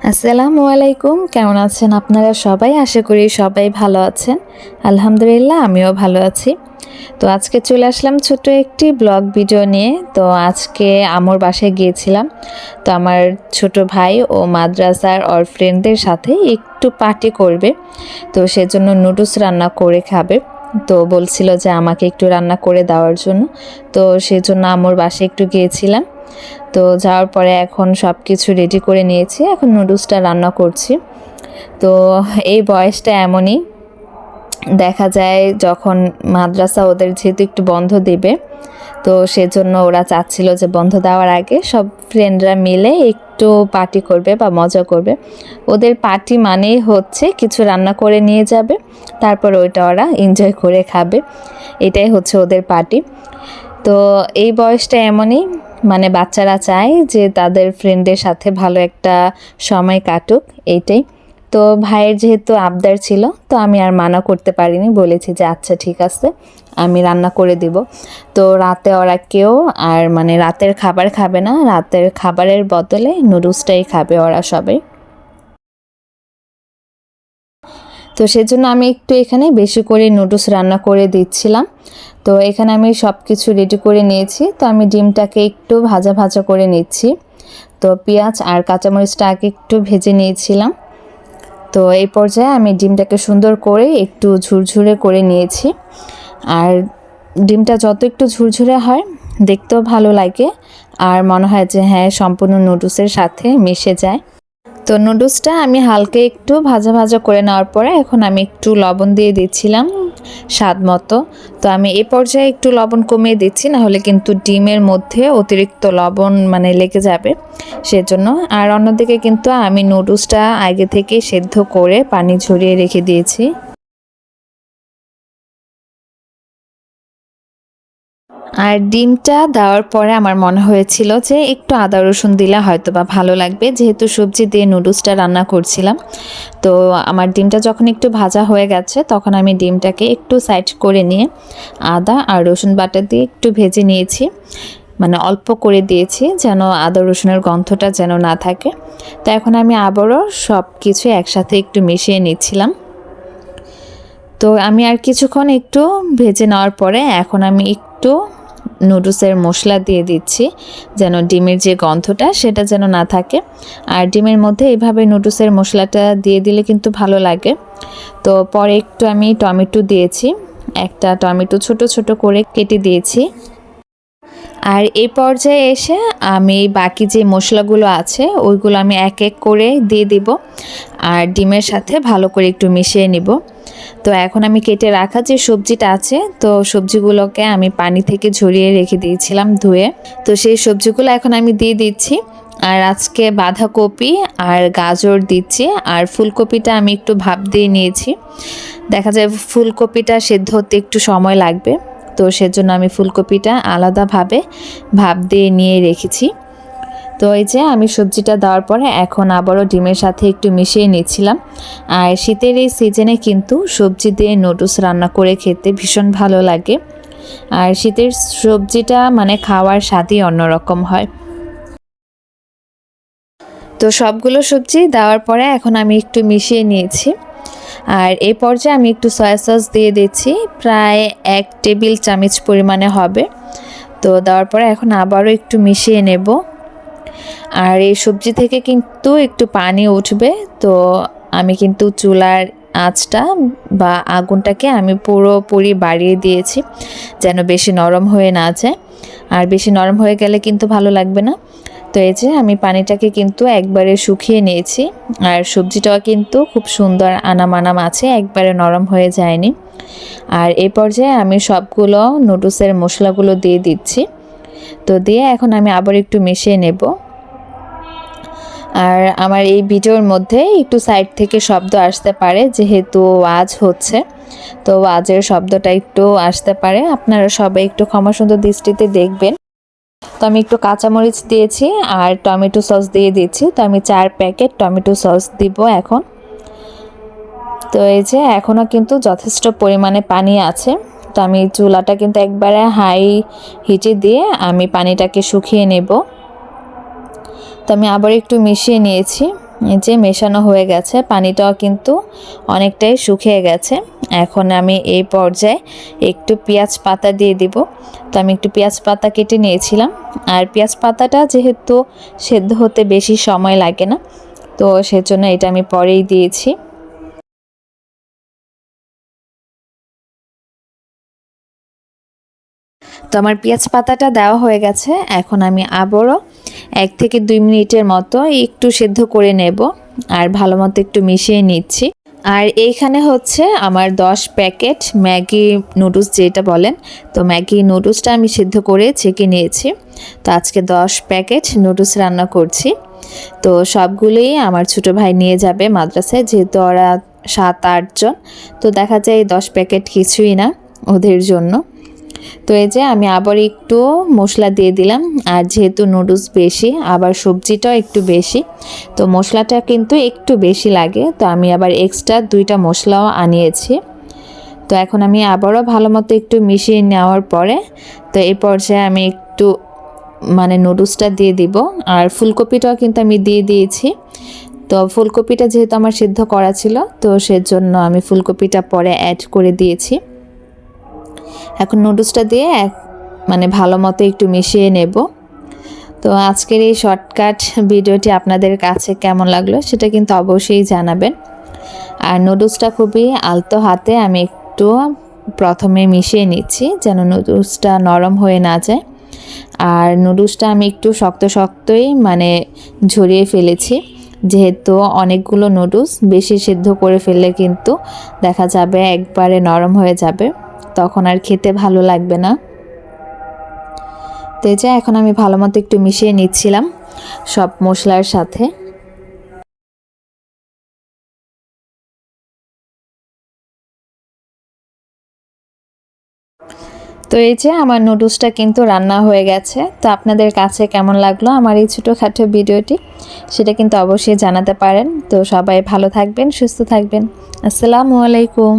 আসসালামু আলাইকুম। কেমন আছেন আপনারা সবাই? আশা করি সবাই ভালো আছেন। আলহামদুলিল্লাহ, আমিও ভালো আছি। তো আজকে চলে আসলাম ছোট একটি ব্লগ ভিডিও নিয়ে। তো আজকে আমর বাসায় গিয়েছিলাম। তো আমার ছোট ভাই ও মাদ্রাসার ওর ফ্রেন্ডদের সাথে একটু পার্টি করবে। তো সেজন্য নুডলস রান্না করে খাবে। তো বলছিল যে আমাকে একটু রান্না করে দেওয়ার জন্য। তো সেজন্য আমার বাসায় একটু গিয়েছিলাম। তো যাওয়ার পরে এখন সব কিছু রেডি করে নিয়েছি। এখন নুডলসটা রান্না করছি। তো এই বয়সটা এমনই। দেখা যায় যখন মাদ্রাসা ওদের যেহেতু একটু বন্ধ দেবে, তো সেজন্য ওরা চাচ্ছিল যে বন্ধ দেওয়ার আগে সব ফ্রেন্ডরা মিলে একটু পার্টি করবে বা মজা করবে। ওদের পার্টি মানেই হচ্ছে কিছু রান্না করে নিয়ে যাবে, তারপর ওইটা ওরা এনজয় করে খাবে। এটাই হচ্ছে ওদের পার্টি তো এই বয়সটা এমনই। মানে বাচ্চারা চায় যে তাদের ফ্রেন্ডের সাথে ভালো একটা সময় কাটুক, এইটাই। তো ভাইয়ের যেহেতু আবদার ছিল, তো আমি আর মানা করতে পারিনি, বলেছি যে আচ্ছা ঠিক আছে, আমি রান্না করে দিব। তো রাতে ওরা কেউ আর মানে রাতের খাবার খাবে না, রাতের খাবারের বদলে নুডলসটাই খাবে ওরা সবাই। তো সেজন্য আমি একটু এখানে বেশি করে নুডলস রান্না করে দিচ্ছিলাম। তো এখানে আমি সব কিছু রেডি করে নিয়েছি। তো আমি ডিমটাকে একটু ভাজা ভাজা করে নিচ্ছি। তো পেঁয়াজ আর কাঁচামরিচটা আগে একটু ভেজে নিয়েছিলাম। তো এই পর্যায়ে আমি ডিমটাকে সুন্দর করে একটু ঝুরঝুরে করে নিয়েছি। আর ডিমটা যত একটু ঝুরঝুরে হয়, দেখতেও ভালো লাগে। আর মনে হয় যে হ্যাঁ সম্পূর্ণ নুডলসের সাথে মিশে যায়। তো নুডলসটা আমি হালকা একটু ভাজা ভাজা করে নেওয়ার পরে এখন আমি একটু লবণ দিয়ে দিচ্ছিলাম স্বাদ মতো। তো আমি এ পর্যায়ে একটু লবণ কমিয়ে দিচ্ছি, নাহলে কিন্তু ডিমের মধ্যে অতিরিক্ত লবণ মানে লেগে যাবে। সেজন্য আর অন্যদিকে কিন্তু আমি নুডলসটা আগে থেকে সেদ্ধ করে পানি ঝরিয়ে রেখে দিয়েছি। আর ডিমটা দেওয়ার পরে আমার মনে হয়েছিল যে একটু আদা রসুন দিলে হয়তো বা ভালো লাগবে। যেহেতু সবজি দিয়ে নুডলসটা রান্না করছিলাম, তো আমার ডিমটা যখন একটু ভাজা হয়ে গেছে, তখন আমি ডিমটাকে একটু সাইড করে নিয়ে আদা আর রসুন বাটা দিয়ে একটু ভেজে নিয়েছি। মানে অল্প করে দিয়েছি যেন আদা রসুনের গন্ধটা যেন না থাকে। তো এখন আমি আবারও সব কিছু একসাথে একটু মিশিয়ে নিচ্ছিলাম। তো আমি আর কিছুক্ষণ একটু ভেজে নেওয়ার পরে এখন আমি একটু নুডলসের মশলা দিয়ে দিচ্ছি, যেন ডিমের যে গন্ধটা সেটা যেন না থাকে। আর ডিমের মধ্যে এইভাবে নুডলসের মশলাটা দিয়ে দিলে কিন্তু ভালো লাগে। তো পরে একটু আমি টমেটো দিয়েছি, একটা টমেটো ছোট ছোট করে কেটে দিয়েছি। আর এই পর্যায়ে এসে আমি বাকি যে মশলাগুলো আছে, ওইগুলো আমি এক এক করে দিয়ে দিব। আর ডিমের সাথে ভালো করে একটু মিশিয়ে নিব। তো এখন আমি কেটে রাখা যে সবজিটা আছে, তো সবজিগুলোকে আমি পানি থেকে ঝরিয়ে রেখে দিয়েছিলাম ধুয়ে। তো সেই সবজিগুলো এখন আমি দিয়ে দিচ্ছি। আর আজকে বাঁধাকপি আর গাজর দিচ্ছি আর ফুলকপিটা আমি একটু ভাপ দিয়ে নিয়েছি। দেখা যায় ফুলকপিটা সেদ্ধ হতে একটু সময় লাগবে, তো সেজন্য আমি ফুলকপিটা আলাদাভাবে ভাপ দিয়ে নিয়ে রেখেছি। তো এই যে আমি সবজিটা দেওয়ার পরে এখন আবারও ডিমের সাথে একটু মিশিয়ে নিচ্ছিলাম। আর শীতের এই সিজনে কিন্তু সবজি দিয়ে নুডলস রান্না করে খেতে ভীষণ ভালো লাগে। আর শীতের সবজিটা মানে খাওয়ার স্বাদই অন্যরকম হয়। তো সবগুলো সবজি দেওয়ার পরে এখন আমি একটু মিশিয়ে নিয়েছি। আর এই পর্যায়ে আমি একটু সয়া সস দিয়ে দিচ্ছি। প্রায় এক টেবিল চামচ পরিমাণে হবে। তো দেওয়ার পরে এখন আবারও একটু মিশিয়ে নেব। আর এই সবজি থেকে কিন্তু একটু পানি উঠবে। তো আমি কিন্তু চুলার আঁচটা বা আগুনটাকে আমি পুরোপুরি বাড়িয়ে দিয়েছি যেন বেশি নরম হয়ে না যায়। আর বেশি নরম হয়ে গেলে কিন্তু ভালো লাগবে না। তো এই যে আমি পানিটাকে কিন্তু একবারে শুকিয়ে নিয়েছি। আর সবজিটাও কিন্তু খুব সুন্দর আনাম আনাম আছে, একবারে নরম হয়ে যায়নি। আর এই পর্যায়ে আমি সবগুলো নুডলসের মশলাগুলো দিয়ে দিচ্ছি। তো দিয়ে এখন আমি আবার একটু মিশিয়ে নেব। আর আমার এই ভিডিওর মধ্যে একটু সাইড থেকে শব্দ আসতে পারে, যেহেতু ওয়াজ হচ্ছে। তো ওয়াজের শব্দটা একটু আসতে পারে। আপনারা সবাই একটু ক্ষমা সুন্দর দৃষ্টিতে দেখবেন। তো আমি একটু কাঁচামরিচ দিয়েছি আর টমেটো সস দিয়ে দিচ্ছি। তো আমি চার প্যাকেট টমেটো সস দিব এখন। তো এই যে এখনও কিন্তু যথেষ্ট পরিমাণে পানি আছে। তো আমি চুলাটা কিন্তু একবারে হাই হিটে দিয়ে আমি পানিটাকে শুকিয়ে নেব। তো আমি আবার একটু মিশিয়ে নিয়েছি। যে মেশানো হয়ে গেছে, পানিটাও কিন্তু অনেকটাই শুকিয়ে গেছে। এখন আমি এই পর্যায়ে একটু পেঁয়াজ পাতা দিয়ে দিব। তো আমি একটু পেঁয়াজ পাতা কেটে নিয়েছিলাম। আর পেঁয়াজ পাতাটা যেহেতু সেদ্ধ হতে বেশি সময় লাগে না, তো সেজন্য এটা আমি পরেই দিয়েছি। তো আমার পেঁয়াজ পাতাটা দেওয়া হয়ে গেছে। এখন আমি আবারও এক থেকে দুই মিনিটের মতো একটু সেদ্ধ করে নেব আর ভালো মতো একটু মিশিয়ে নিচ্ছি। আর এইখানে হচ্ছে আমার দশ প্যাকেট ম্যাগি নুডলস যেটা বলেন, তো ম্যাগি নুডলসটা আমি সিদ্ধ করে ছেঁকে নিয়েছি। তো আজকে দশ প্যাকেট নুডলস রান্না করছি। তো সবগুলোই আমার ছোটো ভাই নিয়ে যাবে মাদ্রাসায়, যেহেতু ওরা সাত আটজন তো দেখা যায় দশ প্যাকেট কিছুই না ওদের জন্য। তো এই যে আমি আবার একটু মশলা দিয়ে দিলাম, আর যেহেতু নুডলস বেশি, আবার সবজিটাও একটু বেশি, তো মশলাটা কিন্তু একটু বেশি লাগে, তো আমি আবার এক্সট্রা দুইটা মশলাও আনিয়েছি। তো এখন আমি আবারও ভালো মতো একটু মিশিয়ে নেওয়ার পরে, তো এই পর্যায়ে আমি একটু মানে নুডলসটা দিয়ে দিব, আর ফুলকপিটাও কিন্তু আমি দিয়ে দিয়েছি। তো ফুলকপিটা যেহেতু আমার সিদ্ধ করা ছিল, তো সেজন্য আমি ফুলকপিটা পরে অ্যাড করে দিয়েছি। এখন নুডলসটা দিয়ে এক মানে ভালো মতো একটু মিশিয়ে নেব। তো আজকের এই শর্টকাট ভিডিওটি আপনাদের কাছে কেমন লাগল সেটা কিন্তু অবশ্যই জানাবেন। আর নুডলসটা খুবই আলতো হাতে আমি একটু প্রথমে মিশিয়ে নিচ্ছি যেন নুডলসটা নরম হয়ে না যায়। আর নুডলসটা আমি একটু শক্ত শক্তই মানে ঝরিয়ে ফেলেছি। যেহেতু অনেকগুলো নুডলস বেশি সিদ্ধ করে ফেললে কিন্তু দেখা যাবে একবারে নরম হয়ে যাবে। তখন আর খেতে ভালো লাগবে না। তো যে এখন আমি ভালো মতো একটু মিশিয়ে নিচ্ছিলাম সব মশলার সাথে। তো এই যে আমার নুডলসটা কিন্তু রান্না হয়ে গেছে। তো আপনাদের কাছে কেমন লাগল আমার এই ছোটোখাটো ভিডিওটি? সেটা কিন্তু অবশ্যই জানাতে পারেন। তো সবাই ভালো থাকবেন, সুস্থ থাকবেন। আসসালামু আলাইকুম।